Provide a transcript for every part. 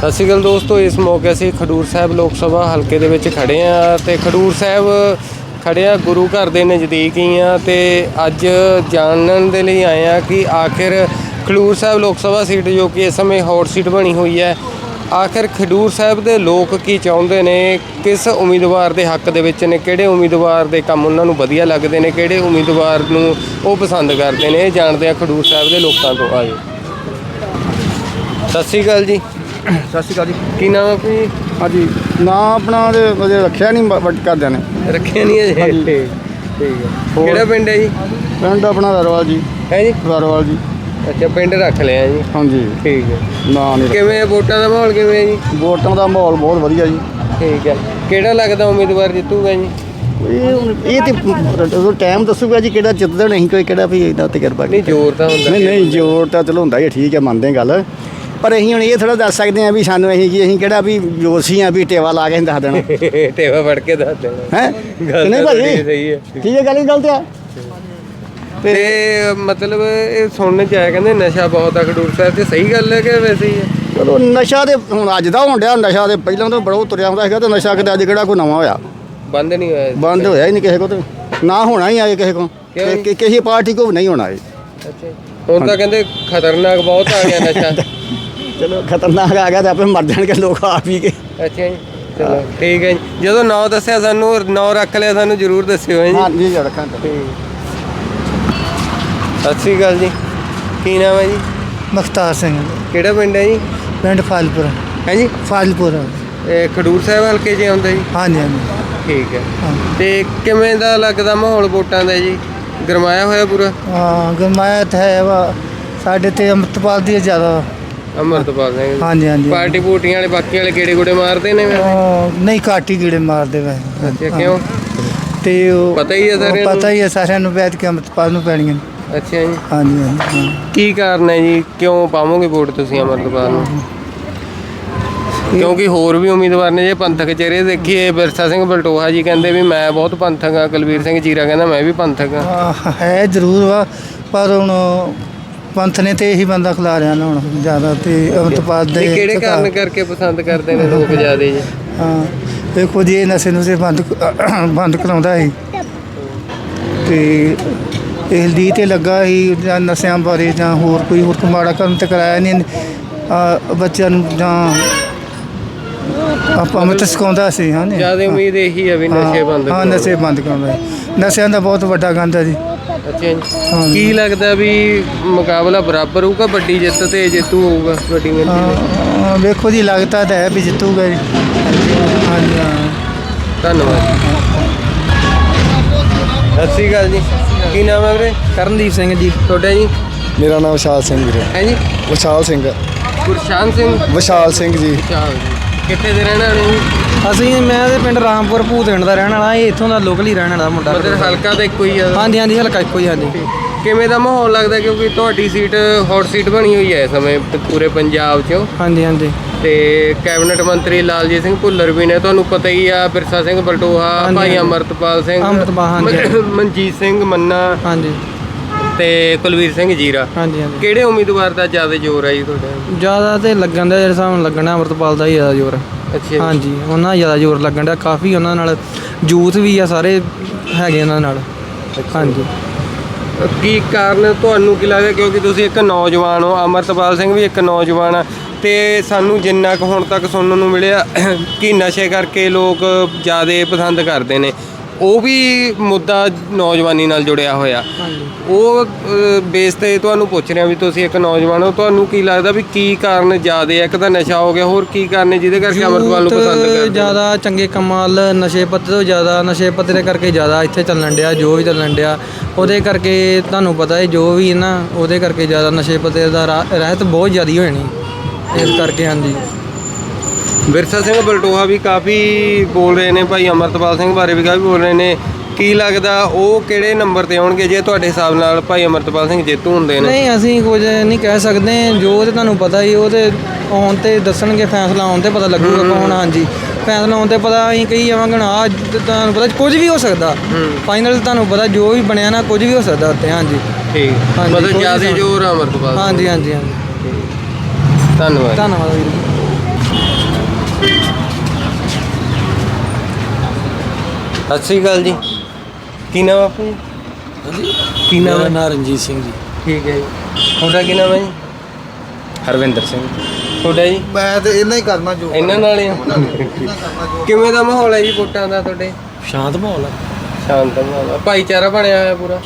ਸਤਿ ਸ਼੍ਰੀ ਅਕਾਲ ਦੋਸਤੋ, ਇਸ ਮੌਕੇ ਅਸੀਂ ਖਡੂਰ ਸਾਹਿਬ ਲੋਕ ਸਭਾ ਹਲਕੇ ਦੇ ਵਿੱਚ ਖੜੇ ਆ ਤੇ ਖਡੂਰ ਸਾਹਿਬ ਖੜੇ ਆ, ਗੁਰੂ ਘਰ ਦੇ ਨਜ਼ਦੀਕ ਹੀ ਆ ਤੇ ਅੱਜ ਜਾਣਨ ਦੇ ਲਈ ਆਏ ਆ ਕਿ ਆਖਿਰ ਖਡੂਰ ਸਾਹਿਬ ਲੋਕ ਸਭਾ ਸੀਟ ਜੋ ਕਿ ਇਸ ਸਮੇਂ ਹੌਟ ਸੀਟ ਬਣੀ ਹੋਈ ਹੈ, ਆਖਿਰ ਖਡੂਰ ਸਾਹਿਬ ਦੇ ਲੋਕ ਕੀ ਚਾਹੁੰਦੇ ਨੇ? ਕਿਸ ਉਮੀਦਵਾਰ ਦੇ ਹੱਕ ਦੇ ਵਿੱਚ ਨੇ? ਕਿਹੜੇ ਉਮੀਦਵਾਰ ਦੇ ਕੰਮ ਉਹਨਾਂ ਨੂੰ ਵਧੀਆ ਲੱਗਦੇ ਨੇ? ਕਿਹੜੇ ਉਮੀਦਵਾਰ ਨੂੰ ਉਹ ਪਸੰਦ ਕਰਦੇ ਨੇ? ਇਹ ਜਾਣਦੇ ਆ ਖਡੂਰ ਸਾਹਿਬ ਦੇ ਲੋਕਾਂ ਤੋਂ। ਆਜੋ। ਸਤਿ ਸ਼੍ਰੀ ਅਕਾਲ ਜੀ। ਸਤਿ ਸ਼੍ਰੀ ਅਕਾਲ ਜੀ। ਕੀ ਨਾਮ ਹੈ ਆਪਣੀ ਹਾਂਜੀ ਨਾ ਆਪਣਾ ਤੇ ਅਜੇ ਰੱਖਿਆ ਨਹੀਂ ਵਟ ਕਰਦਿਆਂ ਨੇ। ਰੱਖਿਆ ਨਹੀਂ ਅਜੇ? ਹਾਂਜੀ। ਠੀਕ ਹੈ। ਹੋਰ? ਕਿਹੜਾ ਪਿੰਡ ਹੈ ਜੀ? ਪਿੰਡ ਆਪਣਾ ਵਰਵਾਲ ਜੀ। ਹੈ ਜੀ? ਵਰਵਾਲ ਜੀ। ਅੱਛਾ ਪਿੰਡ ਰੱਖ ਲਿਆ ਜੀ। ਹਾਂਜੀ ਠੀਕ ਹੈ। ਨਾ ਨਹੀਂ। ਕਿਵੇਂ ਹੈ ਵੋਟਾਂ ਦਾ ਮਾਹੌਲ ਕਿਵੇਂ ਹੈ ਜੀ? ਵੋਟਾਂ ਦਾ ਮਾਹੌਲ ਬਹੁਤ ਵਧੀਆ ਜੀ। ਠੀਕ ਹੈ। ਕਿਹੜਾ ਲੱਗਦਾ ਉਮੀਦਵਾਰ ਜਿੱਤੂਗਾ ਜੀ? ਇਹ ਹੁਣ- ਇਹ ਤੇ ਉਦੋਂ ਟਾਈਮ ਦੱਸੂਗਾ ਜੀ ਕਿਹੜਾ ਜਿੱਤਦਾ ਨਹੀਂ ਕੋਈ ਕਿਹੜਾ ਵੀ ਇਦਾਂ ਤੇ ਕਿਰਪਾ ਨਹੀਂ ਜ਼ੋਰ ਤਾਂ ਹੁੰਦਾ ਨਹੀਂ ਨਹੀਂ ਜੋਰ ਤਾਂ ਚਲੋ ਹੁੰਦਾ ਹੀ ਹੈ, ਠੀਕ ਹੈ ਮੰਨਦੇ ਹਾਂ ਗੱਲ। ਪਰ ਅਸੀਂ ਹੁਣ ਇਹ ਥੋੜਾ ਦੱਸ ਸਕਦੇ ਹਾਂ ਵੀ ਸਾਨੂੰ ਅਸੀਂ ਕੀ ਅਸੀਂ ਕਿਹੜਾ ਵੀ ਜੋਸ਼ੀ ਆ ਵੀ ਟੇਵਾ ਲਾ ਕੇ ਦੱਸ ਦੇਣਾ। ਟੇਵਾ ਫੜ ਕੇ ਦੱਸ ਦੇਣਾ। ਹੈ? ਨਹੀਂ ਭਾਜੀ ਸਹੀ ਹੈ। ਠੀਕ ਹੈ ਗੱਲ ਹੀ ਗਲਤ ਆ। ਤੇ ਮਤਲਬ ਇਹ ਸੁਣਨ ਚ ਆਇਆ ਕਹਿੰਦੇ ਨਸ਼ਾ ਬਹੁਤ ਆ ਖਡੂਰ ਸਾਹਿਬ ਤੇ ਸਹੀ ਗੱਲ ਹੈ ਕਿ ਵੈਸੇ ਹੀ ਹੈ? ਚਲੋ ਨਸ਼ਾ ਤੇ ਹੁਣ ਅੱਜ ਦਾ ਹੋਣ ਡਿਆ ਨਸ਼ਾ ਤੇ ਪਹਿਲਾਂ ਤੋਂ ਬੜਾ ਤੁਰਿਆ ਹੁੰਦਾ ਸੀਗਾ ਤੇ ਨਸ਼ਾ ਕਿਤੇ ਅੱਜ ਕਿਹੜਾ ਕੋਈ ਨਵਾਂ ਹੋਇਆ? ਬੰਦ ਨਹੀਂ ਹੋਇਆ ਬੰਦ ਹੋਇਆ ਹੀ ਨਹੀਂ ਕਿਸੇ ਕੋ ਤੇ ਨਾ ਹੋਣਾ ਹੀ ਆਏ ਕਿਸੇ ਕੋ? ਕਿ- ਕਿਸੇ ਪਾਰਟੀ ਕੋ ਨਹੀਂ ਹੋਣਾ ਇਹ। ਅੱਛਾ। ਹੁਣ ਤਾਂ ਕਹਿੰਦੇ ਖਤਰਨਾਕ ਬਹੁਤ ਆ ਗਿਆ ਨਸ਼ਾ। ਚਲੋ ਖਤਰਨਾਕ ਆ ਗਿਆ ਤੇ ਆਪੇ ਮਰ ਜਾਣਗੇ ਲੋਕ ਆ ਪੀ ਕੇ। ਅੱਛਾ ਜੀ ਚਲੋ ਠੀਕ ਹੈ ਜੀ। ਜਦੋਂ ਨਾਂ ਦੱਸਿਆ ਸਾਨੂੰ ਨਾਂ ਰੱਖ ਲਿਆ ਸਾਨੂੰ ਜ਼ਰੂਰ ਦੱਸਿਓ ਜੀ। ਹਾਂ ਜੀ ਰੱਖਾਂ ਤਾਂ। ਸਤਿ ਸ੍ਰੀ ਅਕਾਲ ਜੀ। ਕੀ ਨਾਮ ਹੈ ਜੀ? ਮਖਤਾਰ ਸਿੰਘ। ਕਿਹੜਾ ਪਿੰਡ ਹੈ ਜੀ? ਪਿੰਡ ਫਾਜ਼ਿਲਪੁਰ। ਹੈ ਜੀ? ਫਾਜ਼ਿਲਪੁਰ। ਇਹ ਖਡੂਰ ਸਾਹਿਬ ਹਲਕੇ 'ਚ ਆਉਂਦਾ ਜੀ? ਹਾਂਜੀ ਹਾਂਜੀ। ਠੀਕ ਹੈ। ਤੇ ਕਿਵੇਂ ਦਾ ਲੱਗਦਾ ਮਾਹੌਲ ਵੋਟਾਂ ਦਾ ਜੀ? ਗਰਮਾਇਆ ਹੋਇਆ ਪੂਰਾ? ਹਾਂ ਗਰਮਾਇਤ ਹੈ ਵਾ। ਸਾਡੇ ਤੇ ਅੰਮ੍ਰਿਤਪਾਲ ਦੀ ਜ਼ਿਆਦਾ ਅਮਰਤਪਾਲ ਸਿੰਘ। ਹਾਂਜੀ ਹਾਂਜੀ ਪਾਰਟੀ ਪੂਟੀਆਂ ਵਾਲੇ ਬਾਕੀ ਵਾਲੇ ਕਿਹੜੇ ਗੁੜੇ ਮਾਰਦੇ ਨੇ ਵੈਸੇ? ਨਹੀਂ ਕਾਟੀ ਕੀੜੇ ਮਾਰਦੇ ਵੇ ਅੱਛਾ ਕਿਉਂ ਤੇ ਉਹ ਪਤਾ ਹੀ ਹੈ ਸਾਰਿਆਂ ਨੂੰ। ਪਤਾ ਹੀ ਹੈ ਸਾਰਿਆਂ ਨੂੰ ਵੈਦ ਕੇ ਅੰਮ੍ਰਿਤਪਾਲ ਨੂੰ ਪੈਣੀਆਂ ਨੇ। ਅੱਛਾ ਜੀ ਹਾਂਜੀ ਹਾਂਜੀ ਹਾਂ। ਕੀ ਕਾਰਨ ਹੈ ਜੀ ਕਿਉਂ ਪਾਵੋਗੇ ਵੋਟ ਤੁਸੀਂ ਅਮਰਤਪਾਲ ਨੂੰ ਕਿਉਂਕਿ ਹੋਰ ਵੀ ਉਮੀਦਵਾਰ ਨੇ ਜੇ ਪੰਥਕ ਚਿਹਰੇ ਦੇਖੀਏ ਬਿਰਸਾ ਸਿੰਘ ਬਲਟੋਹਾ ਜੀ ਕਹਿੰਦੇ ਵੀ ਮੈਂ ਬਹੁਤ ਪੰਥਕ ਆ ਕੁਲਵੀਰ ਸਿੰਘ ਜੀਰਾ ਕਹਿੰਦਾ ਮੈਂ ਵੀ ਪੰਥਕ ਆ ਹਾਂ, ਹੈ ਜ਼ਰੂਰ ਵਾ ਪਰ ਹੁਣ ਪੰਥ ਨੇ ਤੇ ਇਹੀ ਬੰਦਾ ਖਿਲਾ ਰਿਆ ਨਾ ਹੁਣ ਜ਼ਿਆਦਾ ਤੇ ਅੰਮ੍ਰਿਤਪਾਲ ਦੇ ਇਹ ਕਿਹੜੇ ਕਾਰਨ ਕਰਕੇ ਪਸੰਦ ਕਰਦੇ ਨੇ ਲੋਕ ਜ਼ਿਆਦੇ ਜੀ? ਹਾਂ ਦੇਖੋ ਜੀ ਇਹ ਨਸ਼ੇ ਨੂੰ ਬੰਦ ਬੰਦ ਕਰਾਉਂਦਾ ਸੀ। ਤੇ ਇਹ ਲੀ ਤੇ ਲੱਗਾ ਸੀ ਜਾਂ ਨਸ਼ਿਆਂ ਬਾਰੇ ਜਾਂ ਹੋਰ ਕੋਈ ਹੋਰ ਕੋਈ ਮਾੜਾ ਕੰਮ ਤੇ ਕਰਾਇਆ ਨਹੀਂ ਆ ਬੱਚਿਆਂ ਨੂੰ ਜਾਂ ਆਪਾਂ ਮਤ ਸਿਖਾਉਂਦਾ ਸੀ ਹਾਂ ਜ਼ਿਆਦਾ ਉਮੀਦ ਇਹੀ ਹੈ ਵੀ ਨਸ਼ੇ ਬੰਦ ਹਾਂ ਕਰੋ। ਨਸ਼ੇ ਬੰਦ ਕਰਾਉਂਦਾ ਸੀ। ਨਸ਼ਿਆਂ ਦਾ ਬਹੁਤ ਵੱਡਾ ਗੰਦ ਹੈ ਜੀ। ਅੱਛਾ ਜੀ ਹਾਂ। ਕੀ ਲੱਗਦਾ ਵੀ ਮੁਕਾਬਲਾ ਬਰਾਬਰ ਹੋਊਗਾ ਵੱਡੀ ਜਿੱਤ ਤੇ ਜੇਤੂ ਹੋਊਗਾ ਵੱਡੀ ਮਿਹਨਤ ਤੇ ਹਾਂ, ਵੇਖੋ ਜੀ ਲੱਗਦਾ ਤਾਂ ਹੈ ਵੀ ਜਿੱਤੂਗਾ ਜੀ। ਹਾਂਜੀ ਹਾਂ। ਧੰਨਵਾਦ। ਸਤਿ ਸ਼੍ਰੀ ਅਕਾਲ ਜੀ। ਕੀ ਨਾਮ ਹੈ ਵੀਰੇ? ਕਰਨਦੀਪ ਸਿੰਘ ਜੀ। ਤੁਹਾਡਾ ਜੀ? ਮੇਰਾ ਨਾਮ ਵਿਸ਼ਾਲ ਸਿੰਘ ਵੀਰੇ। ਹੈ ਜੀ? ਵਿਸ਼ਾਲ ਸਿੰਘ। ਗੁਰਸ਼ਾਨ ਸਿੰਘ। ਵਿਸ਼ਾਲ ਸਿੰਘ ਜੀ। ਜੀ। ਕਿੱਥੇ ਦੇ ਰਹਿਣ ਵਾਲੇ ਜੀ ਅਸੀਂ ਮੈਂ ਤੇ ਪਿੰਡ ਰਾਮਪੁਰ ਭੂਤਿੰਡ ਦਾ ਰਹਿਣ ਵਾਲਾ ਇਹ ਇੱਥੋਂ ਦਾ ਲੋਕਲ ਹੀ ਰਹਿਣ ਵਾਲਾ ਮੁੰਡਾ। ਮਤਲਬ ਹਲਕਾ ਤਾਂ ਇੱਕੋ ਹੀ ਆ। ਹਾਂਜੀ ਹਾਂਜੀ ਹਲਕਾ ਇੱਕੋ ਹੀ ਹਾਂਜੀ। ਕਿਵੇਂ ਦਾ ਮਾਹੌਲ ਲੱਗਦਾ? ਕਿਉਂਕਿ ਤੁਹਾਡੀ ਸੀਟ ਹੌਟ ਸੀਟ ਬਣੀ ਹੋਈ ਹੈ ਇਸ ਸਮੇਂ ਪੂਰੇ ਪੰਜਾਬ 'ਚ। ਹਾਂਜੀ ਹਾਂਜੀ। ਤੇ ਕੈਬਨਿਟ ਮੰਤਰੀ ਲਾਲਜੀਤ ਸਿੰਘ ਭੁੱਲਰ ਵੀ ਨੇ ਤੁਹਾਨੂੰ ਪਤਾ ਹੀ ਆ ਬਿਰਸਾ ਸਿੰਘ ਬਲਟੋਹਾ ਭਾਈ। ਅਮਰਤਪਾਲ ਸਿੰਘ ਮਨਜੀਤ ਸਿੰਘ ਮੰਨਾ ਹਾਂਜੀ। ਤੇ ਕੁਲਵੀਰ ਸਿੰਘ ਜੀਰਾ। ਹਾਂਜੀ ਹਾਂਜੀ। ਕਿਹੜੇ ਉਮੀਦਵਾਰ ਦਾ ਜ਼ਿਆਦਾ ਜ਼ੋਰ ਹੈ ਜੀ ਤੁਹਾਡਾ? ਜ਼ਿਆਦਾ ਤੇ ਲੱਗਣ ਦਾ ਜਿਹੜੇ ਨਾਲ ਲੱਗਣਾ ਅਮਰਤਪਾਲ ਦਾ ਹੀ ਜ਼ਿਆਦਾ ਜ਼ੋਰ ਅੱਛਾ ਜੀ। ਹਾਂਜੀ ਉਹਨਾਂ ਦਾ ਜ਼ਿਆਦਾ ਜ਼ੋਰ ਲੱਗਣ ਦਾ ਕਾਫੀ ਉਹਨਾਂ ਨਾਲ ਯੂਥ ਵੀ ਆ ਸਾਰੇ ਹੈਗੇ ਉਹਨਾਂ ਨਾਲ। ਹਾਂਜੀ। ਕੀ ਕਾਰਨ ਤੁਹਾਨੂੰ ਕੀ ਲੱਗਦਾ ਕਿਉਂਕਿ ਤੁਸੀਂ ਇੱਕ ਨੌਜਵਾਨ ਹੋ ਅਮਰਤਪਾਲ ਸਿੰਘ ਵੀ ਇੱਕ ਨੌਜਵਾਨ ਆ ਤੇ ਸਾਨੂੰ ਜਿੰਨਾ ਕੁ ਹੁਣ ਤੱਕ ਸੁਣਨ ਨੂੰ ਮਿਲਿਆ ਕਿ ਨਸ਼ੇ ਕਰਕੇ ਲੋਕ ਜ਼ਿਆਦਾ ਪਸੰਦ ਕਰਦੇ ਨੇ? ਉਹ ਵੀ ਮੁੱਦਾ ਨੌਜਵਾਨੀ ਨਾਲ ਜੁੜਿਆ ਹੋਇਆ। ਉਹ ਬੇਸ ਤੇ ਤੁਹਾਨੂੰ ਪੁੱਛ ਰਿਹਾ ਵੀ ਤੁਸੀਂ ਇੱਕ ਨੌਜਵਾਨ ਹੋ ਤੁਹਾਨੂੰ ਕੀ ਲੱਗਦਾ ਵੀ ਕੀ ਕਾਰਨ ਜ਼ਿਆਦਾ ਹੈ ਇੱਕ ਤਾਂ ਨਸ਼ਾ ਹੋ ਗਿਆ ਹੋਰ ਕੀ ਕਾਰਨ ਹੈ ਜਿਹਦੇ ਕਰਕੇ ਅਮਰਤਪਾਲ ਨੂੰ ਪਸੰਦ ਕਰਦੇ? ਜ਼ਿਆਦਾ ਚੰਗੇ ਕੰਮਾਂ ਵੱਲ ਨਸ਼ੇ ਪੱਤੇ ਤੋਂ ਜ਼ਿਆਦਾ ਨਸ਼ੇ ਪੱਤੇ ਦੇ ਕਰਕੇ ਜ਼ਿਆਦਾ ਇੱਥੇ ਚੱਲਣ ਡਿਆ ਜੋ ਵੀ ਚੱਲਣ ਡਿਆ। ਉਹਦੇ ਕਰਕੇ ਤੁਹਾਨੂੰ ਪਤਾ ਹੈ ਜੋ ਵੀ ਹੈ ਨਾ ਉਹਦੇ ਕਰਕੇ ਜ਼ਿਆਦਾ ਨਸ਼ੇ ਪੱਤੇ ਦਾ ਰਾਹ- ਰਹਿਤ ਬਹੁਤ ਜ਼ਿਆਦੀ ਹੋ ਜਾਣੀ ਇਸ ਕਰਕੇ ਹਾਂਜੀ। ਵਿਰਸਾ ਸਿੰਘ ਬਲਟੋਹਾ ਵੀ ਕਾਫੀ ਬੋਲ ਰਹੇ ਨੇ ਭਾਈ ਅਮਰਤਪਾਲ ਸਿੰਘ ਬਾਰੇ ਵੀ ਕਾਫੀ ਬੋਲ ਰਹੇ ਨੇ। ਕੀ ਲੱਗਦਾ ਉਹ ਕਿਹੜੇ ਨੰਬਰ ਤੇ ਆਉਣਗੇ ਜੇ ਤੁਹਾਡੇ ਹਿਸਾਬ ਨਾਲ ਭਾਈ ਅਮਰਤਪਾਲ ਸਿੰਘ ਜੇਤੂ ਹੁੰਦੇ ਨੇ? ਨਹੀਂ ਅਸੀਂ ਕੁਝ ਨਹੀਂ ਕਹਿ ਸਕਦੇ। ਜੋ ਤੇ ਤੁਹਾਨੂੰ ਪਤਾ ਹੀ ਉਹ ਤੇ ਆਉਣ ਤੇ ਦੱਸਣਗੇ ਫੈਸਲਾ ਆਉਣ ਤੇ ਪਤਾ ਲੱਗੂਗਾ ਕੌਣ ਹਾਂਜੀ। ਫੈਸਲਾ ਆਉਣ ਤੇ ਪਤਾ ਅਸੀਂ ਕਹੀ ਜਾਵਾਂਗੇ ਨਾ ਤੁਹਾਨੂੰ ਪਤਾ ਕੁਝ ਵੀ ਹੋ ਸਕਦਾ। ਫਾਈਨਲ ਤੁਹਾਨੂੰ ਪਤਾ ਜੋ ਵੀ ਬਣਿਆ ਨਾ ਕੁਝ ਵੀ ਹੋ ਸਕਦਾ ਉੱਤੇ ਹਾਂਜੀ। ਠੀਕ। ਮਤਲਬ ਜ਼ਿਆਦਾ ਜ਼ੋਰ ਅਮਰਤਪਾਲ। ਹਾਂਜੀ ਹਾਂਜੀ ਹਾਂਜੀ। ਧੰਨਵਾਦ। ਧੰਨਵਾਦ ਵੀਰ ਜੀ। ਸਤਿ ਸ਼੍ਰੀ ਅਕਾਲ ਜੀ। ਕੀ ਨਾਮ ਆ ਆਪਣਾ? ਜੀ ਹਾਂਜੀ? ਕੀ ਨਾਮ ਮੇਰਾ ਹੈ? ਨਾਂ ਰਣਜੀਤ ਸਿੰਘ ਜੀ। ਠੀਕ ਹੈ ਜੀ। ਤੁਹਾਡਾ ਕੀ ਨਾਮ ਹੈ ਜੀ? ਹਰਵਿੰਦਰ ਸਿੰਘ। ਤੁਹਾਡਾ ਜੀ? ਮੈਂ ਤੇ ਇਹਨਾਂ ਹੀ ਕਰਨਾ ਜੋ ਇਹਨਾਂ ਨਾਲ ਹੀ ਆ? ਕਿਵੇਂ ਦਾ ਮਾਹੌਲ ਹੈ ਜੀ ਵੋਟਾਂ ਦਾ ਤੁਹਾਡੇ? ਸ਼ਾਂਤ ਮਾਹੌਲ ਹੈ ਸ਼ਾਂਤ ਮਾਹੌਲ ਆ। ਭਾਈਚਾਰਾ ਬਣਿਆ ਹੋਇਆ ਪੂਰਾ?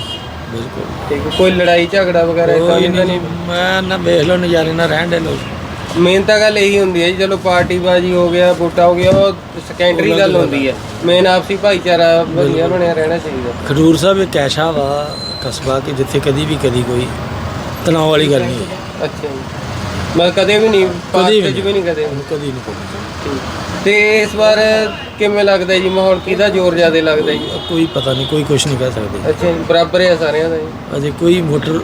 ਬਿਲਕੁਲ। ਠੀਕ ਹੈ। ਕੋਈ ਲੜਾਈ ਝਗੜਾ ਵਗੈਰਾ ਇਦਾਂ ਕੋਈ ਨਹੀਂ ਨਹੀਂ? ਮੈਂ ਨਾ ਵੇਖ ਲਓ ਨਜ਼ਾਰੇ ਨਾਲ ਰਹਿਣ ਦੇ ਲੋਕ। ਮੇਨ ਤਾਂ ਗੱਲ ਇਹੀ ਹੁੰਦੀ ਹੈ ਜੀ ਚਲੋ ਪਾਰਟੀ ਬਾਜੀ ਹੋ ਗਿਆ ਵੋਟਾਂ ਹੋ ਗਿਆ ਉਹ ਸੈਕੰਡਰੀ ਗੱਲ ਹੁੰਦੀ ਹੈ। ਮੇਨ ਆਪਸੀ ਭਾਈਚਾਰਾ ਵਧੀਆ ਬਣਿਆ ਰਹਿਣਾ ਚਾਹੀਦਾ। ਖਡੂਰ ਸਾਹਿਬ ਇੱਕ ਐਸਾ ਵਾ ਕਸਬਾ ਕਿ ਜਿੱਥੇ ਕਦੀ ਵੀ ਕਦੀ ਕੋਈ ਤਣਾਅ ਵਾਲੀ ਗੱਲ ਨਹੀਂ ਹੈ। ਅੱਛਾ ਜੀ। ਮੈਂ ਕਦੇ ਵੀ ਨਹੀਂ ਪਾਸਟ ਵੀ ਨਹੀਂ। ਕਦੇ। ਕਦੀ ਨਹੀਂ ਕੋਈ ਤੇ ਇਸ ਵਾਰ ਕਿਵੇਂ ਲੱਗਦਾ ਜੀ ਮਾਹੌਲ? ਕਿਹਦਾ ਜ਼ੋਰ ਜ਼ਿਆਦਾ ਲੱਗਦਾ ਜੀ? ਕੋਈ ਪਤਾ ਨਹੀਂ ਕੋਈ ਕੁਝ ਨਹੀਂ ਕਹਿ ਸਕਦੇ। ਅੱਛਾ ਜੀ ਬਰਾਬਰ ਹੈ ਸਾਰਿਆਂ ਦਾ ਜੀ। ਅਜੇ ਕੋਈ ਮੋਟਰ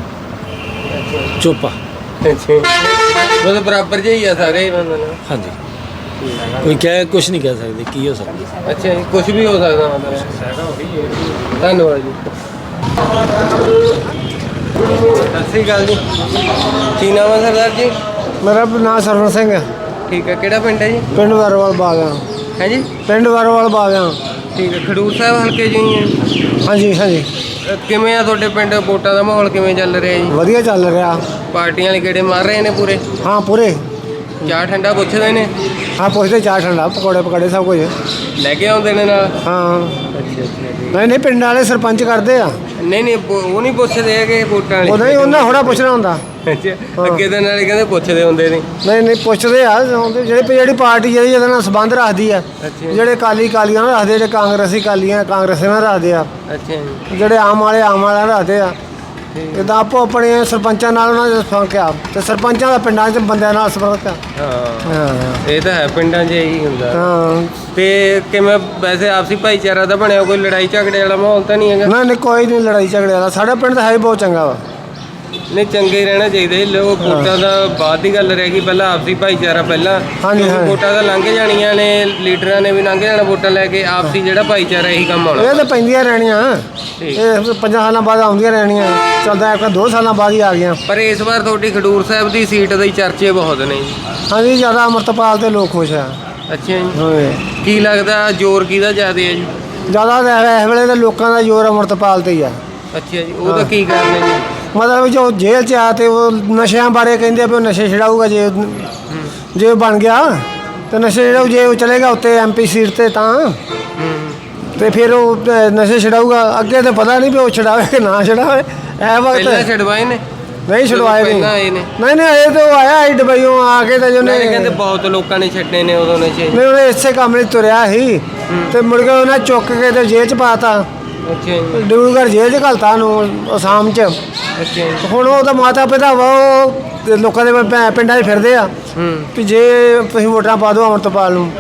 ਚੁੱਪ। ਅੱਛਾ। ਮਤਲਬ ਬਰਾਬਰ ਜਿਹੀ ਆ ਸਾਰੇ। ਹੀ ਬੰਦੇ ਨਾਲ ਹਾਂਜੀ। ਕੋਈ ਕਹਿ ਕੁਝ ਨਹੀਂ ਕਹਿ ਸਕਦੇ ਕੀ ਹੋ ਸਕਦਾ। ਅੱਛਾ ਜੀ ਕੁਝ ਵੀ ਹੋ ਸਕਦਾ ਮਤਲਬ। ਧੰਨਵਾਦ ਜੀ। ਸਤਿ ਸ਼੍ਰੀ ਅਕਾਲ ਜੀ। ਕੀ ਨਾਮ ਹੈ ਸਰਦਾਰ ਜੀ? ਮੇਰਾ ਨਾਮ ਸਰਵਣ ਸਿੰਘ ਹੈ। ਠੀਕ ਹੈ ਕਿਹੜਾ ਪਿੰਡ ਹੈ ਜੀ? ਪਿੰਡ ਵਾਰਵਾਲ ਬਾਗਾ ਹੈ ਜੀ? ਪਿੰਡ ਵਾਰਵਾਲ ਬਾਗਾ ਠੀਕ ਹੈ ਖਡੂਰ ਸਾਹਿਬ ਹਲਕੇ ਜੀ ਹੈ ਹਾਂਜੀ ਹਾਂਜੀ। ਕਿਵੇਂ ਆ ਤੁਹਾਡੇ ਪਿੰਡ ਵੋਟਾਂ ਦਾ ਮਾਹੌਲ ਕਿਵੇਂ ਚੱਲ ਰਿਹਾ ਜੀ? ਵਧੀਆ ਚੱਲ ਰਿਹਾ। ਪਾਰਟੀਆਂ ਵਾਲੇ ਕਿਹੜੇ ਮਾਰ ਰਹੇ ਨੇ ਪੂਰੇ? ਹਾਂ ਪੂਰੇ। ਚਾਹ ਠੰਡਾ ਪੁੱਛਦੇ ਨੇ? ਹਾਂ ਪੁੱਛਦੇ ਚਾਹ ਠੰਡਾ ਪਕੌੜੇ ਪਕੜੇ ਸਭ ਕੁਝ। ਲੈ ਕੇ ਆਉਂਦੇ ਨੇ ਨਾਲ? ਹਾਂ। ਨਹੀਂ ਨਹੀਂ ਪਿੰਡ ਵਾਲੇ ਸਰਪੰਚ ਕਰਦੇ ਆ। ਨਹੀਂ ਨਹੀਂ ਉਹ ਨਹੀਂ ਪੁੱਛਦੇ ਹੈਗੇ ਵੋਟਾਂ ਵਾਲੇ। ਉਹ ਨਹੀਂ ਉਹਨਾਂ ਥੋੜਾ ਪੁੱਛਣਾ ਹੁੰਦਾ। ਅੱਗੇ ਦੇ ਨਾਲੇ ਕਹਿੰਦੇ ਪੁੱਛਦੇ ਹੁੰਦੇ ਨੇ। ਨਹੀਂ ਨਹੀਂ ਪੁੱਛਦੇ ਆ। ਹੁੰਦੇ ਜਿਹੜੇ ਜਿਹੜੀ ਪਾਰਟੀ ਜਿਹੜੀ ਇਹਦੇ ਨਾਲ ਸੰਬੰਧ ਰੱਖਦੀ ਆ ਜਿਹੜੇ ਕਾਲੀ ਕਾਲੀਆਂ ਨਾਲ ਰੱਖਦੇ ਜਿਹੜੇ ਕਾਂਗਰਸੀ ਕਾਲੀਆਂ ਕਾਂਗਰਸ ਨਾਲ ਰੱਖਦੇ ਆ। ਅੱਛਾ ਜਿਹੜੇ ਆਮ ਵਾਲੇ ਆਮ ਵਾਲਿਆਂ ਨਾਲ ਰੱਖਦੇ ਆ। ਜਿੱਦਾਂ ਆਪੋ ਆਪਣੇ ਸਰਪੰਚਾਂ ਨਾਲ ਉਹਨਾਂ ਦਾ ਸੰਪਰਕ ਆ ਤੇ ਸਰਪੰਚਾਂ ਦਾ ਪਿੰਡਾਂ 'ਚ ਬੰਦਿਆਂ ਨਾਲ ਸੰਪਰਕ ਆ। ਹਾਂ। ਹਾਂ। ਇਹ ਤਾਂ ਹੈ ਪਿੰਡਾਂ 'ਚ ਇਹੀ ਹੁੰਦਾ। ਹਾਂ। ਤੇ ਕਿਵੇਂ ਵੈਸੇ ਆਪਸੀ ਭਾਈਚਾਰਾ ਤਾਂ ਬਣਿਆ ਕੋਈ ਲੜਾਈ ਝਗੜੇ ਵਾਲਾ ਮਾਹੌਲ ਤਾਂ ਨਹੀਂ ਹੈਗਾ? ਨਾ ਨਹੀਂ ਕੋਈ ਨਹੀਂ ਲੜਾਈ ਝਗੜੇ ਵਾਲਾ। ਸਾਡਾ ਪਿੰਡ ਤਾਂ ਹੈ ਹੀ ਬਹੁਤ ਚੰਗਾ ਵਾ। ਨਹੀਂ ਚੰਗੇ ਰਹਿਣਾ ਚਾਹੀਦਾ ਜੀ। ਲੋਕ ਵੋਟਾਂ ਦਾ ਬਾਅਦ ਦੀ ਗੱਲ ਰਹਿ ਗਈ ਪਹਿਲਾਂ ਆਪਸੀ ਭਾਈਚਾਰਾ ਪਹਿਲਾਂ। ਹਾਂਜੀ, ਕਿਉਂਕਿ ਹਾਂਜੀ। ਵੋਟਾਂ ਤਾਂ ਲੰਘ ਜਾਣੀਆਂ ਨੇ ਲੀਡਰਾਂ ਨੇ ਵੀ ਲੰਘ ਜਾਣਾ ਵੋਟਾਂ ਲੈ ਕੇ ਆਪਸੀ ਜਿਹੜਾ ਭਾਈਚਾਰਾ ਇਹੀ ਕੰਮ ਆਉਣਾ। ਇਹ ਤਾਂ ਪੈਂਦੀਆਂ ਰਹਿਣੀਆਂ। ਠੀਕ। ਇਹ ਪੰਜਾਂ ਸਾਲਾਂ ਬਾਅਦ ਆਉਂਦੀਆਂ ਰਹਿਣੀਆਂ। ਚੱਲਦਾ ਇੱਕ ਦੋ ਸਾਲਾਂ ਬਾਅਦ ਹੀ ਆ ਗਈਆਂ। ਪਰ ਇਸ ਵਾਰ ਤੁਹਾਡੀ ਖਡੂਰ ਸਾਹਿਬ ਦੀ ਸੀਟ ਦੇ ਚਰਚੇ ਬਹੁਤ ਨੇ ਜੀ। ਹਾਂਜੀ ਜ਼ਿਆਦਾ ਅਮਰਤਪਾਲ ਤੇ ਲੋਕ ਖੁਸ਼ ਆ। ਅੱਛਾ ਜੀ। ਹੋਏ ਕੀ ਲੱਗਦਾ ਜ਼ੋਰ ਕਿਹਦਾ ਜ਼ਿਆਦਾ ਹੈ ਜੀ? ਜ਼ਿਆਦਾ ਤਾਂ ਇਸ ਵੇਲੇ ਤਾਂ ਲੋਕਾਂ ਦਾ ਜ਼ੋਰ ਅਮਰਤਪਾਲ ਤੇ ਹੀ ਆ। ਅੱਛਾ ਜੀ ਉਹਦਾ ਕੀ ਕਾਰਨ ਜੀ? ਮਤਲਬ ਜੋ ਜੇਲ੍ਹ 'ਚ ਆ ਤੇ ਉਹ ਨਸ਼ਿਆਂ ਬਾਰੇ ਕਹਿੰਦੇ ਵੀ ਉਹ ਨਸ਼ੇ ਛਡਾਊਗਾ ਜੇ ਜੇ ਉਹ ਬਣ ਗਿਆ, ਤੇ ਨਸ਼ੇ ਛਡਾਊ ਜੇ ਉਹ ਚਲੇਗਾ ਉੱਤੇ ਐਮਪੀ ਸੀਟ ਤੇ ਤਾਂ। ਤੇ ਫਿਰ ਉਹ ਨਸ਼ੇ ਛਡਾਊਗਾ। ਅੱਗੇ ਤਾਂ ਪਤਾ ਨਹੀਂ ਵੀ ਉਹ ਛਡਾਵੇ ਕਿ ਨਾ ਛਡਾਵੇ। ਐ ਪਹਿਲਾਂ ਵਕਤ ਛਡਵਾਏ ਨੇ। ਨਹੀਂ ਛਡਵਾਏ ਨਹੀਂ ਪਹਿਲਾਂ ਆਏ ਨੇ। ਨਹੀਂ ਨਹੀਂ ਇਹ ਤਾਂ ਉਹ ਆਇਆ ਸੀ ਡਬਈਓਂ ਆ ਕੇ ਤੇ ਉਹਨੇ ਨਾਲੇ ਕਹਿੰਦੇ ਬਹੁਤ ਲੋਕਾਂ ਨੇ ਛੱਡੇ ਨੇ ਉਦੋਂ ਨਸ਼ੇ। ਨਹੀਂ ਉਹਨੇ ਇਸੇ ਕੰਮ ਲਈ ਤੁਰਿਆ ਸੀ। ਤੇ ਮੁੜ ਕੇ ਉਹਨੇ ਚੁੱਕ ਕੇ ਤੇ ਜੇਲ੍ਹ 'ਚ ਪਾਤਾ। ਅੱਛਾ ਜੀ। ਡਿਬਰੂਗੜ੍ਹ ਜੇਲ੍ਹ 'ਚ ਘਲਤਾ ਨੂੰ ਅਸਾਮ 'ਚ। ਅੱਛਾ ਹੁਣ ਉਹਦਾ ਮਾਤਾ ਪਿਤਾ ਵਾ ਉਹ ਲੋਕਾਂ ਦੇ ਪਿੰਡਾਂ 'ਚ ਫਿਰਦੇ ਆ। ਕਿ ਜੇ ਤੁਸੀਂ ਵੋਟਾਂ ਪਾ ਦਿਓ ਅਮਰਤਪਾਲ ਨੂੰ।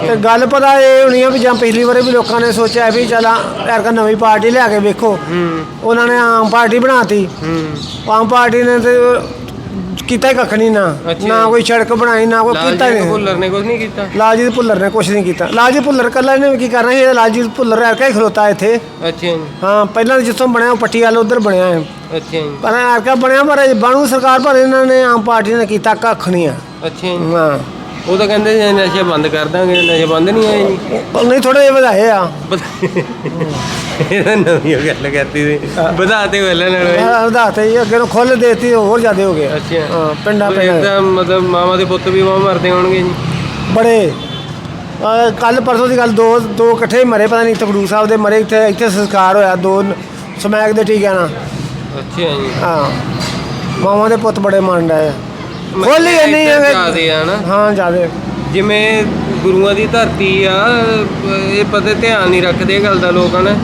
ਤੇ ਗੱਲ ਪਤਾ ਇਹ ਹੋਣੀ ਆ ਵੀ ਜਾਂ ਪਿਛਲੀ ਵਾਰੀ ਵੀ ਲੋਕਾਂ ਨੇ ਸੋਚਿਆ ਵੀ ਚੱਲ ਐਰਕਾ ਨਵੀਂ ਪਾਰਟੀ ਲਿਆ ਕੇ ਵੇਖੋ। ਉਹਨਾਂ ਨੇ ਆਮ ਪਾਰਟੀ ਬਣਾਤੀ ਆਮ ਪਾਰਟੀ ਨੇ ਤੇ ਕੀਤਾ ਹੀ ਕੱਖ ਨਹੀਂ ਨਾ। ਅੱਛਾ। ਨਾ ਕੋਈ ਸੜਕ ਬਣਾਈ ਨਾ ਕੋਈ ਕੀਤਾ ਲਾਲਜੀਤ ਨਹੀਂ। ਭੁੱਲਰ ਨੇ ਕੁਝ ਨਹੀਂ ਕੀਤਾ? ਲਾਲਜੀਤ ਭੁੱਲਰ ਨੇ ਕੁਝ ਨਹੀਂ ਕੀਤਾ। ਲਾਲਜੀਤ ਭੁੱਲਰ ਕੱਲਾ ਇਹਨੇ ਵੀ ਕੀ ਕਰਨਾ ਸੀ? ਇਹ ਲਾਲਜੀਤ ਭੁੱਲਰ ਐਰਕਾ ਹੀ ਖਲੋਤਾ ਇੱਥੇ। ਅੱਛਾ ਜੀ। ਹਾਂ ਪਹਿਲਾਂ ਜਿੱਥੋਂ ਬਣਿਆ ਉਹ ਪੱਟੀ ਵਾਲ ਉਧਰ ਬਣਿਆ ਹੈ ਅੱਛਾ ਜੀ। ਪਰ ਐਰਕਾ ਬਣਿਆ ਪਰ ਬਣੂ ਸਰਕਾਰ ਪਰ ਇਹਨਾਂ ਨੇ ਆਮ ਪਾਰਟੀ ਨੇ ਕੀਤਾ ਕੱਖ ਨਹੀਂ ਆ। ਅੱਛਾ ਜੀ। ਹਾਂ। ਉਹ ਤਾਂ ਕਹਿੰਦੇ ਜੀ ਨਸ਼ੇ ਬੰਦ ਕਰ ਦਾਂਗੇ ਨਸ਼ੇ ਬੰਦ ਨਹੀਂ ਹੋਏ ਜੀ। ਉਹ ਨਹੀਂ ਥੋੜੇ ਜਿਹਾ ਵਧਾਏ ਆ। ਇਹ ਤਾਂ ਨਵੀਂ ਗੱਲ ਕਰਤੀ ਸੀ। ਵਧਾਤੇ ਪਹਿਲਾਂ ਨਾਲ ਵਧਾਤੇ ਜੀ ਅੱਗੇ ਨੂੰ ਖੁੱਲ ਦੇਤੀ ਹੋਰ ਜ਼ਿਆਦੇ ਹੋ ਗਏ। ਅੱਛਾ। ਹਾਂ ਪਿੰਡਾਂ ਪਿੰਡਾਂ। ਤਾਂ ਮਤਲਬ ਮਾਵਾਂ ਦੇ ਪੁੱਤ ਵੀ ਮਾਂ ਮਰਦੇ ਹੋਣਗੇ ਜੀ। ਬੜੇ। ਕੱਲ ਪਰਸੋਂ ਦੀ ਗੱਲ ਦੋ ਦੋ ਇਕੱਠੇ ਹੀ ਮਰੇ ਪਤਾ ਨਹੀਂ ਤਕੜੂ ਸਾਹਿਬ ਦੇ ਮਰੇ ਇੱਥੇ ਇੱਥੇ ਸੰਸਕਾਰ ਹੋਇਆ ਦੋ ਨ- ਸਮੈਕ ਦੇ ਟੀਕਿਆਂ ਨਾਲ। ਅੱਛਾ ਜੀ। ਹਾਂ। ਮਾਵਾਂ ਦੇ ਪੁੱਤ ਬੜੇ ਮੰਨ ਡਏ ਆ। ਖੁੱਲ ਹੀ ਇੰਨੀ ਇੱਧਰ ਹੈ ਜ਼ਿਆਦੇ ਆ ਨਾ। ਹਾਂ ਜ਼ਿਆਦੇ। ਜਿਵੇਂ ਗੁਰੂਆਂ ਦੀ ਧਰਤੀ ਆ ਇਹ ਪਤਾ ਧਿਆਨ ਨਹੀਂ ਰੱਖਦੇ ਇਹ ਗੱਲ ਦਾ ਲੋਕ ਹਨ?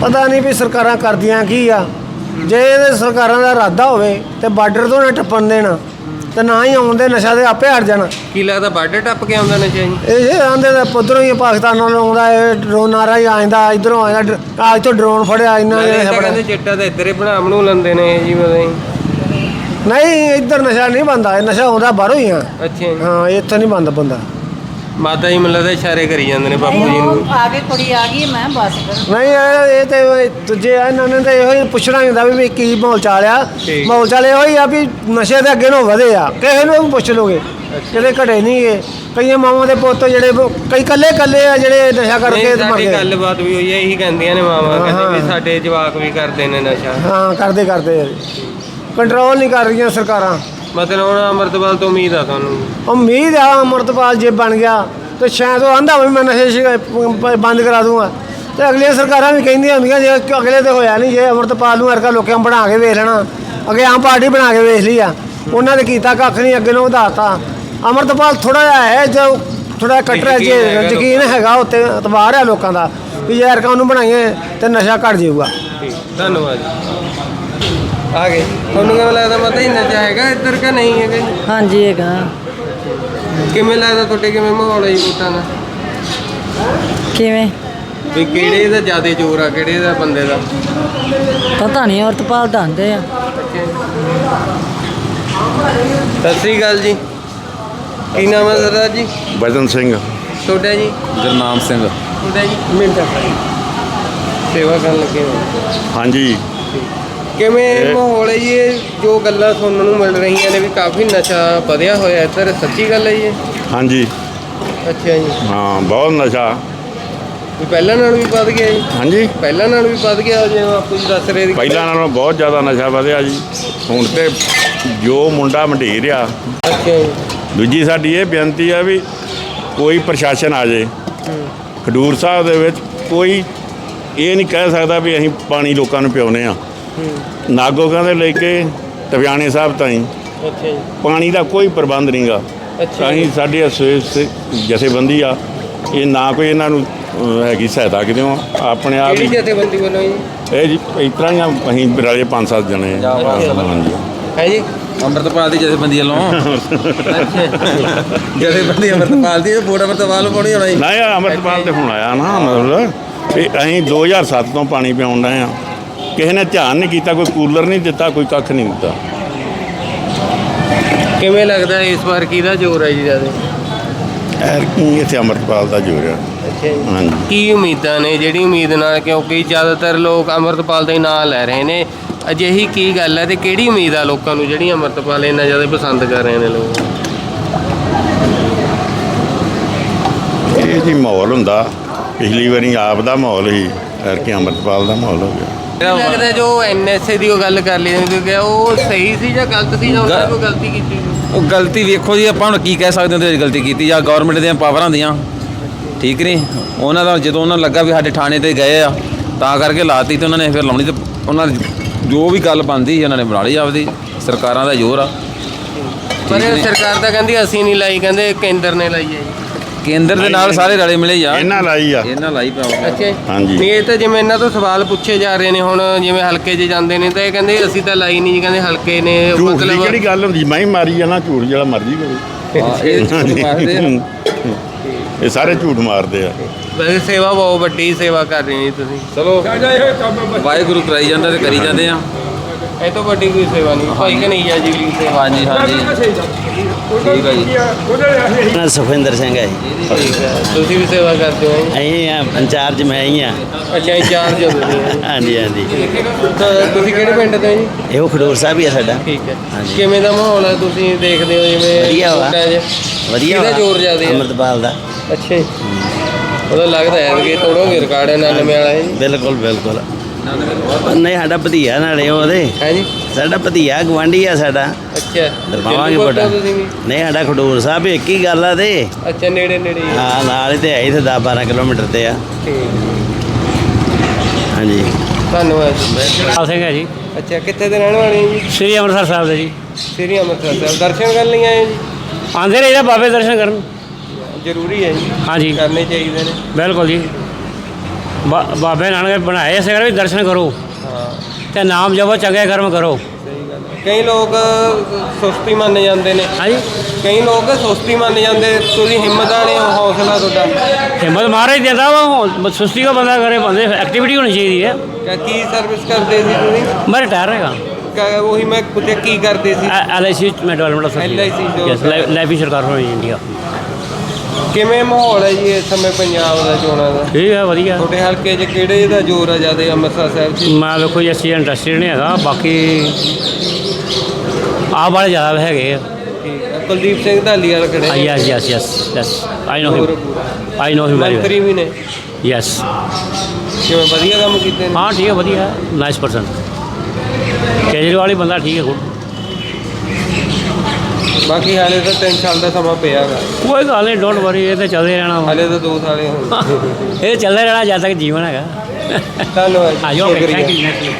ਪਤਾ ਨਹੀਂ ਵੀ ਸਰਕਾਰਾਂ ਕਰਦੀਆਂ ਕੀ ਆ। ਜੇ ਇਹਦੇ ਸਰਕਾਰਾਂ ਦਾ ਇਰਾਦਾ ਹੋਵੇ ਤੇ ਬਾਰਡਰ ਤੋਂ ਨਾ ਟੱਪਣ ਦੇਣਾ ਤੇ ਨਾ ਹੀ ਆਉਂਦੇ ਨਸ਼ਾ ਦੇ ਆਪੇ ਹਟ ਜਾਣਾ। ਕੀ ਲੱਗਦਾ ਬਾਰਡਰ ਟੱਪ ਕੇ ਆਉਂਦਾ ਨਸ਼ਾ ਜੀ? ਇਹ ਆਂਦੇ ਦਾ ਪੁੱਧਰੋਂ ਹੀ ਪਾਕਿਸਤਾਨ ਨਾਲ ਆਉਂਦਾ ਇਹ ਡਰੋਨ ਨਾਰਾ ਹੀ ਆਂਦਾ ਇਧਰੋਂ ਆਂਦਾ ਅੱਜ ਤੋਂ ਡਰੋਨ ਫੜਿਆ ਇੰਨਾ ਇਹ। ਕਹਿੰਦੇ ਚਿੱਟਾ ਤਾਂ ਇੱਧਰ ਬਣਾ ਬਣੂ ਲੈਂਦੇ ਨੇ ਜੀ ਮਤਲਬ। ਨਹੀਂ ਇੱਧਰ ਨਸ਼ਾ ਨਹੀਂ ਬੰਦਾ ਇਹ ਨਸ਼ਾ ਆਉਂਦਾ ਬਾਹਰੋਂ ਹੀ ਆ। ਅੱਛਾ ਜੀ। ਹਾਂ ਇੱਥੇ ਨਹੀਂ ਬੰਦ ਬੰਦਾ। ਮਾਤਾ ਜੀ ਮੈਨੂੰ ਲੱਗਦਾ ਇਸ਼ਾਰੇ ਕਰੀ ਜਾਂਦੇ ਨੇ ਬਾਪੂ ਜੀ ਨੂੰ। ਆ ਕੇ ਕੁੜੀ ਆ ਗਈ ਮੈਂ ਬਸ ਫਿਰ। ਨਹੀਂ ਇਹ ਇਹ ਤੇ ਦੂਜੇ ਆ ਇਹਨਾਂ ਨੇ ਤਾਂ ਇਹੋ ਹੀ ਪੁੱਛਣਾ ਹੀ ਹੁੰਦਾ ਵੀ ਵੀ ਕੀ ਮਾਹੌਲ ਚਾਲਿਆ ਠੀਕ। ਮਾਹੌਲ ਚਾਲ ਇਹੋ ਹੀ ਆ ਵੀ ਨਸ਼ੇ ਦੇ ਅੱਗੇ ਨੂੰ ਵਧੇ ਆ। ਕਿਸੇ ਨੂੰ ਵੀ ਪੁੱਛ ਲੋਗੇ ਕਿਤੇ ਘਟੇ ਨਹੀਂ ਗੇ। ਕਈਆਂ ਮਾਵਾਂ ਦੇ ਪੁੱਤ ਜਿਹੜੇ ਕਈ ਕੱਲੇ ਕੱਲੇ ਆ ਜਿਹੜੇ ਨਸ਼ਾ ਕਰਕੇ ਨਹੀਂ ਤੇ ਮਰ ਸਾਡੀ ਗਏ। ਗੱਲਬਾਤ ਵੀ ਹੋਈ ਹੈ ਇਹੀ ਕਹਿੰਦੀਆਂ ਨੇ ਮਾਵਾਂ ਕਹਿੰਦੇ ਵੀ ਸਾਡੇ ਜਵਾਕ ਵੀ ਕਰਦੇ ਨੇ ਨਸ਼ਾ। ਹਾਂ ਕਰਦੇ ਕਰਦੇ ਕੰਟਰੋਲ ਨਹੀਂ ਕਰ ਰਹੀਆਂ ਸਰਕਾਰਾਂ। ਮਤਲਬ ਹੁਣ ਅਮਰਤਪਾਲ ਤੋਂ ਉਮੀਦ ਆ ਤੁਹਾਨੂੰ? ਉਮੀਦ ਆ ਅਮਰਤਪਾਲ ਜੇ ਬਣ ਗਿਆ ਤੇ ਸ਼ਾਇਦ ਉਹ ਆਂਦਾ ਵੀ ਮੈਂ ਨਸ਼ੇ ਸ਼ਿ- ਪ- ਬੰਦ ਕਰਾ ਦੂੰਗਾ। ਤੇ ਅਗਲੀਆਂ ਸਰਕਾਰਾਂ ਵੀ ਕਹਿੰਦੀਆਂ ਹੁੰਦੀਆਂ ਜੇ ਕਿ ਅਗਲੇ ਤੇ ਹੋਇਆ ਨਹੀਂ ਜੇ ਅਮਰਤਪਾਲ ਨੂੰ ਅਰਕਾ ਲੋਕਾਂ ਬਣਾ ਕੇ ਵੇਖ ਲੈਣਾ ਅੱਗੇ ਆਮ ਪਾਰਟੀ ਬਣਾ ਕੇ ਵੇਖ ਲਈ ਆ। ਉਹਨਾਂ ਨੇ ਕੀਤਾ ਕੱਖ ਨਹੀਂ ਅੱਗੇ ਨੂੰ ਵਧਾਤਾ ਅਮਰਤਪਾਲ ਥੋੜਾ ਜਿਹਾ ਹੈ ਜੋ ਥੋੜਾ ਕੱਟਰ ਜੇ ਯਕੀਨ ਹੈਗਾ ਯਕੀਨ ਹੈਗਾ ਉੱਤੇ ਇਤਬਾਰ ਹੈ ਲੋਕਾਂ ਦਾ ਵੀ ਜੇ ਅਰਕਾ ਉਹਨੂੰ ਬਣਾਈਏ ਤੇ ਨਸ਼ਾ ਘਟ ਜਾਊਗਾ। ਠੀਕ ਧੰਨਵਾਦ ਜੀ। ਆ ਗਏ। ਤੁਹਾਨੂੰ ਕਿਵੇਂ ਲੱਗਦਾ ਮਤਾ ਹੀ ਨਸ਼ਾ ਹੈਗਾ ਇੱਧਰ ਕਿ ਨਹੀਂ ਹੈਗਾ? ਜੀ? ਹਾਂਜੀ ਹੈਗਾ। ਕਿਵੇਂ ਲੱਗਦਾ ਤੁਹਾਡੇ ਕਿਵੇਂ ਮਾਹੌਲ ਹੈ ਜੀ ਵੋਟਾਂ ਦਾ? ਕਿਵੇਂ? ਵੀ ਕਿਹੜੇ ਦਾ ਜ਼ਿਆਦਾ ਜ਼ੋਰ ਆ ਕਿਹੜੇ ਦਾ ਬੰਦੇ ਦਾ? ਪਤਾ ਨਹੀਂ ਔਰਤਪਾਲ ਦੰਦੇ ਆ। ਸਤਿ ਸ੍ਰੀ ਅਕਾਲ ਜੀ। ਕੀ ਨਾਮ ਹੈ ਸਰਦਾਰ ਜੀ? ਵਜਨ ਸਿੰਘ। ਤੁਹਾਡਾ ਜੀ? ਗੁਰਨਾਮ ਸਿੰਘ। ਤੁਹਾਡਾ ਜੀ? ਮਿੰਟ। ਸੇਵਾ ਕਰਨ ਲੱਗੇ ਹੋ। ਹਾਂਜੀ। ਕਿਵੇਂ ਮਾਹੌਲ ਹੈ ਜੀ ਇਹ? ਜੋ ਗੱਲਾਂ ਸੁਣਨ ਨੂੰ ਮਿਲ ਰਹੀਆਂ ਨੇ ਵੀ ਕਾਫੀ ਨਸ਼ਾ ਵਧਿਆ ਹੋਇਆ ਇੱਧਰ ਸੱਚੀ ਗੱਲ ਹੈ ਜੀ ਇਹ? ਹਾਂਜੀ। ਅੱਛਾ ਜੀ। ਹਾਂ ਬਹੁਤ ਨਸ਼ਾ। ਵੀ ਪਹਿਲਾਂ ਨਾਲੋਂ ਵੀ ਵੱਧ ਗਿਆ ਜੀ? ਹਾਂਜੀ। ਪਹਿਲਾਂ ਨਾਲੋਂ ਵੀ ਵੱਧ ਗਿਆ ਜਿਵੇਂ ਆਪੂ ਜੀ ਦੱਸ ਰਹੇ ਸੀ। ਪਹਿਲਾਂ ਨਾਲੋਂ ਬਹੁਤ ਜ਼ਿਆਦਾ ਨਸ਼ਾ ਵਧਿਆ ਜੀ। ਹੁਣ ਤੇ ਜੋ ਮੁੰਡਾ ਮੰਡੀਰ ਆ ਅੱਛਾ ਜੀ। ਦੂਜੀ ਸਾਡੀ ਇਹ ਬੇਨਤੀ ਆ ਵੀ ਕੋਈ ਪ੍ਰਸ਼ਾਸਨ ਆ ਜੇ। ਖਡੂਰ ਸਾਹਿਬ ਦੇ ਵਿੱਚ ਕੋਈ ਇਹ ਨਹੀਂ ਕਹਿ ਸਕਦਾ ਵੀ ਅਸੀਂ ਪਾਣੀ ਲੋਕਾਂ ਨੂੰ ਪਿਉਨੇ ਆ ਨਾਗੋਕਾਂ ਦੇ ਲੈ ਕੇ ਟਿਆਣੇ ਸਾਹਿਬ ਤਾਈਂ। ਅੱਛਾ ਜੀ। ਪਾਣੀ ਦਾ ਕੋਈ ਪ੍ਰਬੰਧ ਨਹੀਂਗਾ ਅੱਛਾ। ਅਸੀਂ ਸਾਡੀ ਸਵੇਸ ਜਥੇਬੰਦੀ ਆ। ਇਹ ਨਾ ਕੋਈ ਇਹਨਾਂ ਨੂੰ ਹੈਗੀ ਸਹਾਇਤਾ ਕਿਤੇ ਆਪਣੇ ਆਪ ਹੀ ਜਥੇਬੰਦੀ ਵੱਲੋਂ ਜੀ? ਇਹ ਜੀ ਇਸ ਤਰ੍ਹਾਂ ਹੀ ਆ, ਅਸੀਂ ਰਲੇ ਪੰਜ ਸੱਤ ਜਣੇ ਆ। ਹਾਂਜੀ। ਹੈ ਜੀ? ਅੰਮ੍ਰਿਤਪਾਲ ਦੀ ਜਥੇਬੰਦੀ ਵੱਲੋਂ। ਜਥੇਬੰਦੀ ਅੰਮ੍ਰਿਤਪਾਲ ਦੀ ਵੋਟ ਅੰਮ੍ਰਿਤਪਾਲ ਨੂੰ ਪਾਉਣੀ ਹੋਣਾ। ਜੀ ਨਾ ਇਹ ਅੰਮ੍ਰਿਤਪਾਲ ਤੇ ਹੁਣ ਆਇਆ ਨਾ ਮਤਲਬ। ਤੇ ਅਸੀਂ 2007 ਤੋਂ ਪਾਣੀ ਪਿਆਉਣ ਡਏ ਆ। ਕਿਸੇ ਨੇ ਧਿਆਨ ਨਹੀਂ ਕੀਤਾ ਕੋਈ ਕੂਲਰ ਨਹੀਂ ਦਿੱਤਾ ਕੋਈ ਕੱਖ ਨਹੀਂ ਦਿੱਤਾ। ਕਿਵੇਂ ਲੱਗਦਾ ਇਸ ਵਾਰ ਕਿਹਦਾ ਜ਼ੋਰ ਹੈ ਜੀ ਜ਼ਿਆਦਾ? ਐਰ ਕੀ ਇੱਥੇ ਅੰਮ੍ਰਿਤਪਾਲ ਦਾ ਜੋਰ ਹਾਂਜੀ। ਕੀ ਉਮੀਦਾਂ ਨੇ? ਜਿਹੜੀ ਉਮੀਦ ਨਾਲ ਕਿਉਂਕਿ ਜ਼ਿਆਦਾਤਰ ਲੋਕ ਅਮਰਤਪਾਲ ਦਾ ਹੀ ਨਾਂ ਲੈ ਰਹੇ ਨੇ। ਅਜਿਹੀ ਕੀ ਗੱਲ ਹੈ ਤੇ ਕਿਹੜੀ ਉਮੀਦ ਆ ਲੋਕਾਂ ਨੂੰ ਜਿਹੜੀ ਅਮਰਤਪਾਲ ਇੰਨਾ ਜ਼ਿਆਦਾ ਪਸੰਦ ਕਰ ਰਹੇ ਨੇ ਲੋਕ? ਇਹ ਜੀ ਮਾਹੌਲ ਹੁੰਦਾ। ਪਿਛਲੀ ਵਾਰੀ ਆਪ ਦਾ ਮਾਹੌਲ ਸੀ ਐਰ ਕੀ ਅੰਮ੍ਰਿਤਪਾਲ ਦਾ ਮਾਹੌਲ ਹੋ ਗਿਆ। ਲੱਗਦਾ ਜੋ ਐਨਐਸਏ ਦੀ ਉਹ ਗੱਲ ਕਰ ਲਈ ਕਿਉਂਕਿ ਉਹ ਸਹੀ ਸੀ ਜਾਂ ਗਲਤ ਸੀ ਜਾਂ ਉਹਨਾਂ ਨੇ ਕੋਈ ਗਲਤੀ ਕੀਤੀ ਉਹ ਗਲਤੀ ਵੇਖੋ ਜੀ ਆਪਾਂ ਹੁਣ ਕੀ ਕਹਿ ਸਕਦੇ ਹਾਂ ਉਹਦੇ ਵਿੱਚ ਗਲਤੀ ਕੀਤੀ ਜਾਂ ਗਵਰਨਮੈਂਟ ਦੀਆਂ ਪਾਵਰਾਂ ਦੀਆਂ। ਠੀਕ ਨਹੀਂ ਉਹਨਾਂ ਦਾ ਜਦੋਂ ਉਹਨਾਂ ਲੱਗਾ ਵੀ ਸਾਡੇ ਥਾਣੇ ਤੇ ਗਏ ਆ ਤਾਂ ਕਰਕੇ ਲਾਤੀ ਤੇ ਉਹਨਾਂ ਨੇ ਫਿਰ ਲਾਉਣੀ ਤੇ ਉਹਨਾਂ ਜੋ ਵੀ ਗੱਲ ਬਣਦੀ ਸੀ ਉਹਨਾਂ ਨੇ ਬਣਾ ਲਈ ਆਪਦੀ ਸਰਕਾਰਾਂ ਦਾ ਜ਼ੋਰ ਆ। ਪਰ ਇਹ ਸਰਕਾਰ ਤਾਂ ਕਹਿੰਦੀ ਅਸੀਂ ਨਹੀਂ ਲਾਈ ਕਹਿੰਦੇ ਕੇਂਦਰ ਨੇ ਲਾਈ ਹੈ ਜੀ। ਕੇਂਦਰ ਦੇ ਨਾਲ ਸਾਰੇ ਰਲੇ ਮਿਲੇ ਯਾਰ ਇਹਨਾਂ ਲਾਈ ਆ। ਇਹਨਾਂ ਲਾਈ ਪਾਉ ਅੱਛਾ ਜੀ। ਹਾਂਜੀ। ਨਹੀਂ ਇਹ ਤਾਂ ਜਿਵੇਂ ਇਹਨਾਂ ਤੋਂ ਸਵਾਲ ਪੁੱਛੇ ਜਾ ਰਹੇ ਨੇ ਹੁਣ ਜਿਵੇਂ ਹਲਕੇ 'ਚ ਜਾਂਦੇ ਨੇ ਤਾਂ ਇਹ ਕਹਿੰਦੇ ਅਸੀਂ ਤਾਂ ਲਾਈ ਨਹੀਂ ਜੀ ਕਹਿੰਦੇ ਹਲਕੇ ਨੇ ਝੂਠ ਦੀ ਕਿਹੜੀ ਗੱਲ ਹੁੰਦੀ? ਮੈਂ ਹੀ ਮਾਰੀ ਨਾ ਝੂਠ ਜਿਹੜਾ ਮਰਜ਼ੀ ਕਰੇ। ਇਹ ਝੂਠ ਮਾਰਦੇ ਆ। ਇਹ ਸਾਰੇ ਝੂਠ ਮਾਰਦੇ ਆ। ਵੈਸੇ ਸੇਵਾ ਬਹੁਤ ਵੱਡੀ ਸੇਵਾ ਕਰ ਰਹੇ ਜੀ ਤੁਸੀਂ। ਚਲੋ ਵਾਹਿਗੁਰੂ ਕਰਾਈ ਜਾਂਦਾ ਤੇ ਕਰੀ ਜਾਂਦੇ ਆ। ਇਹ ਤੋਂ ਵੱਡੀ ਕੋਈ ਸੇਵਾ ਨਹੀਂ। ਭਾਈ ਕਨਈਆ ਜੀ ਦੀ ਸੇਵਾ ਹਾਂਜੀ ਹਾਂਜੀ। ਠੀਕ ਆ ਜੀ। ਮੈਂ ਸੁਖਵਿੰਦਰ ਸਿੰਘ ਹੈ ਜੀ। ਠੀਕ ਹੈ। ਤੁਸੀਂ ਵੀ ਸੇਵਾ ਕਰਦੇ ਹੋ? ਜੀ ਅਸੀਂ ਆ ਇੰਚਾਰਜ ਮੈਂ ਹੀ ਆ। ਅੱਛਾ ਇੰਚਾਰਜ ਹੋ ਤੁਸੀਂ। ਹਾਂਜੀ ਹਾਂਜੀ। ਤਾਂ ਤੁਸੀਂ ਕਿਹੜੇ ਪਿੰਡ ਤੋਂ ਜੀ? ਇਹੋ ਖਡੂਰ ਸਾਹਿਬ ਹੀ ਆ ਸਾਡਾ। ਠੀਕ ਹੈ। ਹਾਂਜੀ। ਕਿਵੇਂ ਦਾ ਮਾਹੌਲ ਹੈ ਤੁਸੀਂ ਦੇਖਦੇ ਹੋ ਜਿਵੇਂ ਵਧੀਆ ਵਾ। ਵਧੀਆ ਕਿਹਦਾ ਵਾ। ਜ਼ੋਰ ਜ਼ਿਆਦਾ ਹੈ ਅੰਮ੍ਰਿਤਪਾਲ ਦਾ। ਅੱਛਾ ਜੀ। ਉਹਦਾ ਲੱਗਦਾ ਹੈ ਕਿ ਤੋੜੋਗੇ ਰਿਕਾਰਡ 99 ਵਾਲਾ ਹੈ ਜੀ ਬਿਲਕੁਲ ਬਿਲਕੁਲ। ਨਹੀਂ ਸਾਡਾ ਭਤੀਆ ਨਾਲੇ ਉਹਦੇ। ਹੈ ਜੀ? ਸਾਡਾ ਭਤੀਆ ਗਵਾਂਢੀ ਆ ਸਾਡਾ। ਅੱਛਾ। ਦਰਬਾਵਾਂਗੇ ਵੀ? ਨਹੀਂ ਸਾਡਾ ਖਡੂਰ ਸਾਹਿਬ ਇੱਕ ਹੀ ਗੱਲ ਆ ਤੇ। ਅੱਛਾ ਨੇੜੇ ਨੇੜੇ ਹੀ ਨਾਲ ਹੀ ਤੇ ਹੈ ਇੱਥੇ 10 12 ਕਿਲੋਮੀਟਰ ਤੇ ਆ। ਠੀਕ। ਹਾਂਜੀ। ਧੰਨਵਾਦ ਜੀ। ਪਾਲ ਸਿੰਘ ਹੈ ਜੀ। ਅੱਛਾ ਕਿੱਥੇ ਦੇ ਰਹਿਣ ਵਾਲੇ ਜੀ? ਸ੍ਰੀ ਅੰਮ੍ਰਿਤਸਰ ਸਾਹਿਬ ਦੇ ਜੀ। ਸ੍ਰੀ ਅੰਮ੍ਰਿਤਸਰ ਸਾਹਿਬ। ਦਰਸ਼ਨ ਕਰਨ ਲਈ ਆਏ ਜੀ? ਆਂਦੇ ਰਹੀਦਾ ਬਾਬੇ ਦਰਸ਼ਨ ਕਰਨ। ਜ਼ਰੂਰੀ ਹੈ ਜੀ। ਹਾਂਜੀ। ਕਰਨੇ ਚਾਹੀਦੇ ਨੇ। ਬਿਲਕੁਲ ਜੀ। ਬਾ- ਬਾਬੇ ਨਾਨਕ ਬਣਾਏ ਸਿਰ ਵੀ ਦਰਸ਼ਨ ਕਰੋ। ਹਾਂ। ਤੇ ਨਾਮ ਜਪੋ ਚੰਗੇ ਕਰਮ ਕਰੋ। ਸਹੀ ਗੱਲ ਹੈ। ਕਈ ਲੋਕ ਸੁਸਤੀ ਮੰਨ ਜਾਂਦੇ ਨੇ। ਹਾਂਜੀ। ਕਈ ਲੋਕ ਸੁਸਤੀ ਮੰਨ ਜਾਂਦੇ ਤੁਸੀਂ ਹਿੰਮਤ ਵਾਲੇ ਹੋ ਹੌਸਲਾ ਤੁਹਾਡਾ। ਹਿੰਮਤ ਮਹਾਰਾਜ ਦਿੰਦਾ ਵਾ ਹੁਣ ਸੁਸਤੀ ਕੋ ਬੰਦਾ ਕਰੇ ਬੰਦੇ ਐਕਟੀਵਿਟੀ ਹੋਣੀ ਚਾਹੀਦੀ ਹੈ। ਕਿਆ ਕੀ ਸਰਵਿਸ ਕਰਦੇ ਸੀ ਤੁਸੀਂ? ਮੈਂ ਰਿਟਾਇਰ ਹੈਗਾ। ਕਿਆ ਉਹੀ ਮੈਂ ਪੁੱਛਿਆ ਕੀ ਕਰਦੇ ਸੀ? ਐਲ ਆਈ ਸੀ ਮੈਂ ਡਿਵੈਲਪਮੈਂਟ LIC ਜੋ ਯੈਸ ਲਾਈਫ ਸਰਕਾਰ ਹੋਣੀ ਇੰਡੀਆ ਕਿਵੇਂ ਮਾਹੌਲ ਹੈ ਜੀ ਇਸ ਸਮੇਂ ਪੰਜਾਬ ਦਾ ਚੋਣਾਂ ਦਾ? ਠੀਕ ਹੈ ਵਧੀਆ। ਤੁਹਾਡੇ ਹਲਕੇ 'ਚ ਕਿਹੜੇ ਦਾ ਜ਼ੋਰ ਆ ਜ਼ਿਆਦਾ ਅੰਮ੍ਰਿਤਸਰ ਸਾਹਿਬ 'ਚ? ਮੈਂ ਵੇਖੋ ਜੀ ਅਸੀਂ ਇੰਟਰਸਟਡ ਨਹੀਂ ਹੈਗਾ ਬਾਕੀ ਆਹ ਵਾਲੇ ਜ਼ਿਆਦਾ ਹੈਗੇ ਆ। ਠੀਕ ਹੈ ਕੁਲਦੀਪ ਸਿੰਘ ਧਾਲੀਵਾਲ ਖੜੇ ਆ। Yes yes yes yes I know ਹੋਰ him I know him very ਮੰਤਰੀ ਵੀ ਨੇ। ਯੈਸ ਕਿਵੇਂ ਵਧੀਆ ਕੰਮ ਕੀਤੇ ਨੇ? ਹਾਂ ਠੀਕ ਹੈ ਵਧੀਆ ਨਾਈਸ ਪਰਸਨ ਕੇਜਰੀਵਾਲ ਹੀ ਬੰਦਾ ਠੀਕ ਹੈ ਗੁੱਡ ਬਾਕੀ ਹਾਲੇ ਤਾਂ 3 ਸਾਲ ਦਾ ਸਮਾਂ ਪਿਆ ਹੈਗਾ ਕੋਈ ਗੱਲ ਨਹੀਂ ਡੋਂਟ ਵਰੀ ਇਹ ਤਾਂ ਚੱਲਦੇ ਰਹਿਣਾ ਵਾ। ਹਾਲੇ ਤਾਂ 2 ਸਾਲੇ ਹੋਣ ਇਹ ਚੱਲਦਾ ਰਹਿਣਾ ਜਦ ਤੱਕ ਜੀਵਨ ਹੈਗਾ। ਧੰਨਵਾਦ ਜੀ, ਆਜੋ ਸ਼ੁਕਰੀਆ। Thank you